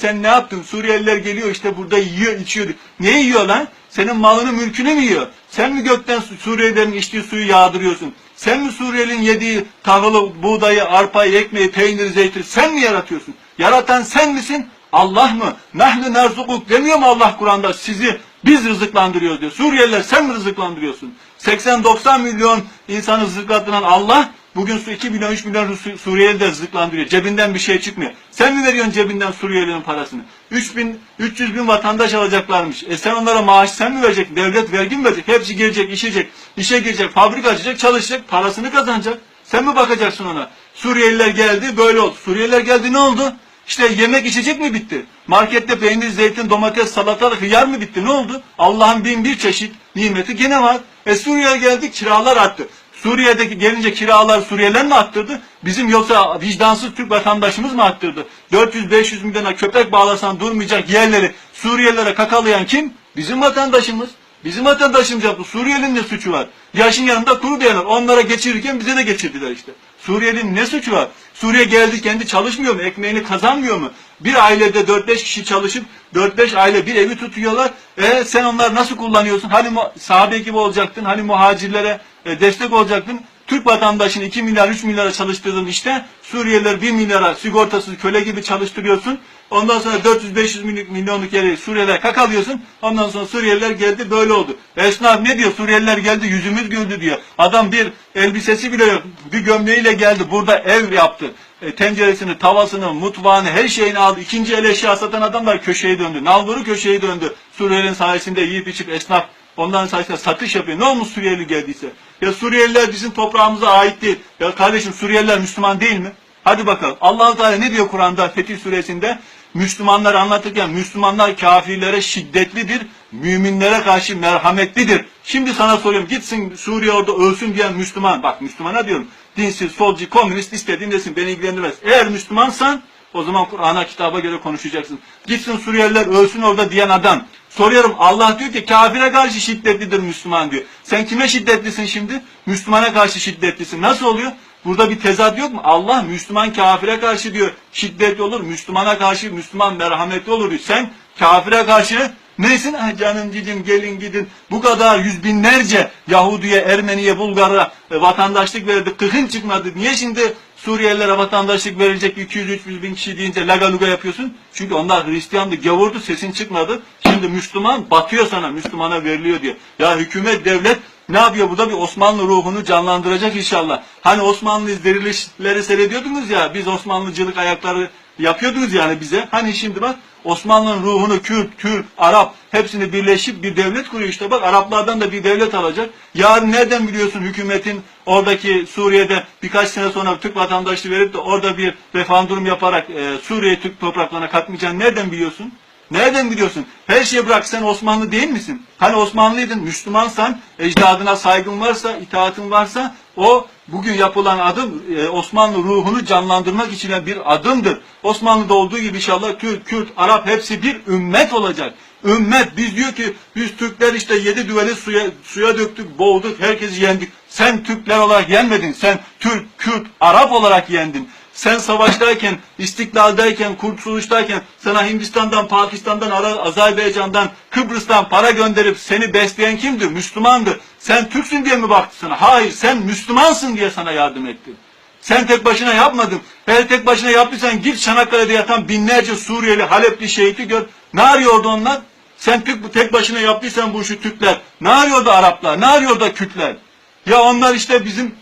sen ne yaptın? Suriyeliler geliyor işte burada yiyor içiyor. Ne yiyor lan? Senin malını mülkünü mü yiyor? Sen mi gökten Su- Suriyelilerin içtiği suyu yağdırıyorsun? Sen mi Suriyelinin yediği tahılı, buğdayı, arpayı, ekmeği, peyniri, zeytini sen mi yaratıyorsun? Yaratan sen misin? Allah mı? Nahnu nerzukuk demiyor mu Allah Kur'an'da? Sizi biz rızıklandırıyoruz diyor. Suriyeliler sen mi rızıklandırıyorsun? 80-90 milyon insanı rızıklandıran Allah bugün su 2 milyon 3 milyon Su- Suriyeli de rızıklandırıyor. Cebinden bir şey çıkmıyor. Sen mi veriyorsun cebinden Suriyelilerin parasını? 3 bin, 300 bin vatandaş alacaklarmış. E sen onlara maaş sen mi vereceksin? Devlet vergi mi verecek? Hepsi girecek, işecek, işe girecek, fabrika açacak, çalışacak, parasını kazanacak. Sen mi bakacaksın ona? Suriyeliler geldi, böyle oldu. Suriyeliler geldi ne oldu? İşte yemek içecek mi bitti? Markette peynir, zeytin, domates, salatalık, hıyar mı bitti? Ne oldu? Allah'ın bin bir çeşit nimeti gene var. E Suriye'ye geldik kiralar arttı. Suriye'deki gelince kiralar Suriyeliler mi arttırdı? Bizim yoksa vicdansız Türk vatandaşımız mı arttırdı? 400-500 milyona köpek bağlasan durmayacak yerleri Suriyelilere kakalayan kim? Bizim vatandaşımız. Bizim vatandaşımız yaptı. Suriyelinin ne suçu var? Yaşın yanında kuru diyorlar. Onlara geçirirken bize de geçirdiler işte. Suriyelinin ne suçu var? Suriye geldi kendi çalışmıyor mu? Ekmeğini kazanmıyor mu? Bir ailede 4-5 kişi çalışıp 4-5 aile bir evi tutuyorlar. E sen onları nasıl kullanıyorsun? Hani sahabe gibi olacaktın? Hani muhacirlere e, destek olacaktın? Türk vatandaşını 2 milyar 3 milyara çalıştırdın işte. Suriyeliler 1 milyara sigortasız köle gibi çalıştırıyorsun. Ondan sonra 400-500 milyon- milyonluk yeri Suriyeliler kakalıyorsun. Ondan sonra Suriyeliler geldi böyle oldu. Esnaf ne diyor? Suriyeliler geldi yüzümüz güldü diyor. Adam bir elbisesi bile yok. Bir gömleğiyle geldi. Burada ev yaptı. E, tenceresini, tavasını, mutfağını, her şeyini aldı. İkinci el eşya satan adamlar köşeye döndü. Nalburu köşeye döndü. Suriyelilerin sayesinde yiyip içip esnaf Ondan sayesinde satış yapıyor. Ne olmuş Suriyeli geldiyse? Ya Suriyeliler bizim toprağımıza ait değil. Ya kardeşim Suriyeliler Müslüman değil mi? Hadi bakalım. allah Teala ne diyor Kur'an'da Fetih suresinde? Müslümanları anlatırken Müslümanlar kafirlere şiddetlidir, müminlere karşı merhametlidir. Şimdi sana soruyorum gitsin Suriye orada ölsün diyen Müslüman. Bak Müslümana diyorum. Dinsiz, solcu, komünist istediğin desin beni ilgilendirmez. Eğer Müslümansan o zaman Kur'an'a kitaba göre konuşacaksın. Gitsin Suriyeliler ölsün orada diyen adam. Soruyorum Allah diyor ki kafire karşı şiddetlidir Müslüman diyor. Sen kime şiddetlisin şimdi? Müslümana karşı şiddetlisin. Nasıl oluyor? Burada bir tezat yok mu? Allah Müslüman kafire karşı diyor şiddetli olur. Müslümana karşı Müslüman merhametli olur diyor. Sen kafire karşı neysin? Ha canım cicim gelin gidin. Bu kadar yüz binlerce Yahudiye, Ermeniye, Bulgar'a e, vatandaşlık verdi. Kıkın çıkmadı. Niye şimdi Suriyelilere vatandaşlık verilecek 200-300 bin kişi deyince lagaluga yapıyorsun? Çünkü onlar Hristiyandı, gavurdu, sesin çıkmadı. Şimdi Müslüman batıyor sana, Müslümana veriliyor diye. Ya hükümet, devlet ne yapıyor? Bu da bir Osmanlı ruhunu canlandıracak inşallah. Hani Osmanlı dirilişleri seyrediyordunuz ya, biz Osmanlıcılık ayakları yapıyordunuz yani bize. Hani şimdi bak Osmanlı'nın ruhunu Kürt, Türk, Arap hepsini birleşip bir devlet kuruyor işte. Bak Araplardan da bir devlet alacak. Yarın nereden biliyorsun hükümetin oradaki Suriye'de birkaç sene sonra Türk vatandaşlığı verip de orada bir referandum yaparak e, Suriye'yi Türk topraklarına katmayacağını nereden biliyorsun? Nereden biliyorsun? Her şeyi bırak sen Osmanlı değil misin? Hani Osmanlıydın, Müslümansan, ecdadına saygın varsa, itaatin varsa o bugün yapılan adım e, Osmanlı ruhunu canlandırmak için bir adımdır. Osmanlı'da olduğu gibi inşallah Türk, Kürt, Arap hepsi bir ümmet olacak. Ümmet biz diyor ki biz Türkler işte yedi düveli suya, suya döktük, boğduk, herkesi yendik. Sen Türkler olarak yenmedin. Sen Türk, Kürt, Arap olarak yendin. Sen savaştayken, istiklaldayken, kurtuluştayken sana Hindistan'dan, Pakistan'dan, Azerbaycan'dan, Kıbrıs'tan para gönderip seni besleyen kimdi? Müslümandı. Sen Türksün diye mi baktı sana? Hayır, sen Müslümansın diye sana yardım etti. Sen tek başına yapmadın. Eğer tek başına yaptıysan git Çanakkale'de yatan binlerce Suriyeli, Halepli şehiti gör. Ne arıyordu onlar? Sen tek, tek başına yaptıysan bu işi Türkler. Ne arıyordu Araplar? Ne arıyordu Kürtler? Ya onlar işte bizim